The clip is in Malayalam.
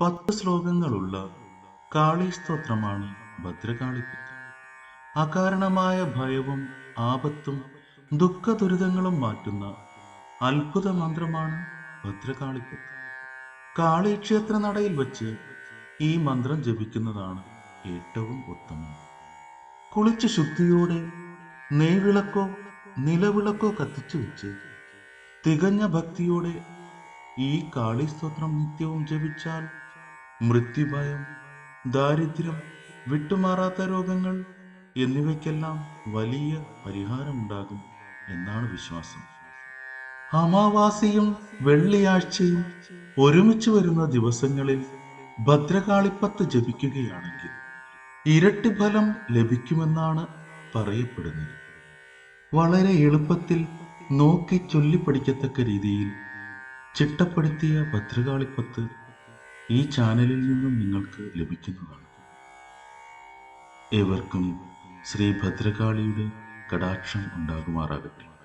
പത്ത് ശ്ലോകങ്ങളുള്ള കാളി സ്തോത്രമാണ് ഭദ്രകാളിപ്പത്ത് അകാരണമായ ഭയവും ആപത്തും ദുഃഖ ദുരിതങ്ങളും മാറ്റുന്ന അത്ഭുത മന്ത്രമാണ് ഭദ്രകാളി കാളി ക്ഷേത്ര നടയിൽ വച്ച് ഈ മന്ത്രം ജപിക്കുന്നതാണ് ഏറ്റവും ഉത്തമം. കുളിച്ച് ശുദ്ധിയോടെ നെയ്വിളക്കോ നിലവിളക്കോ കത്തിച്ചു വെച്ച് തികഞ്ഞ ഭക്തിയോടെ ഈ കാളി സ്തോത്രം നിത്യവും ജപിച്ചാൽ മൃത്യുഭയം ദാരിദ്ര്യം വിട്ടുമാറാത്ത രോഗങ്ങൾ എന്നിവയ്ക്കെല്ലാം വലിയ പരിഹാരമുണ്ടാകും എന്നാണ് വിശ്വാസം. അമാവാസിയും വെള്ളിയാഴ്ചയും ഒരുമിച്ച് വരുന്ന ദിവസങ്ങളിൽ ഭദ്രകാളിപ്പത്ത് ജപിക്കുകയാണെങ്കിൽ ഇരട്ടി ഫലം ലഭിക്കുമെന്നാണ് പറയപ്പെടുന്നത്. വളരെ എളുപ്പത്തിൽ നോക്കി ചൊല്ലിപ്പടിക്കത്തക്ക രീതിയിൽ ചിട്ടപ്പെടുത്തിയ ഭദ്രകാളിപ്പത്ത് ഈ ചാനലിൽ നിന്നും നിങ്ങൾക്ക് ലഭിക്കുന്നതാണ്. ഏവർക്കും ശ്രീ ഭദ്രകാളിയുടെ കടാക്ഷം ഉണ്ടാകുമാറാകട്ടെ.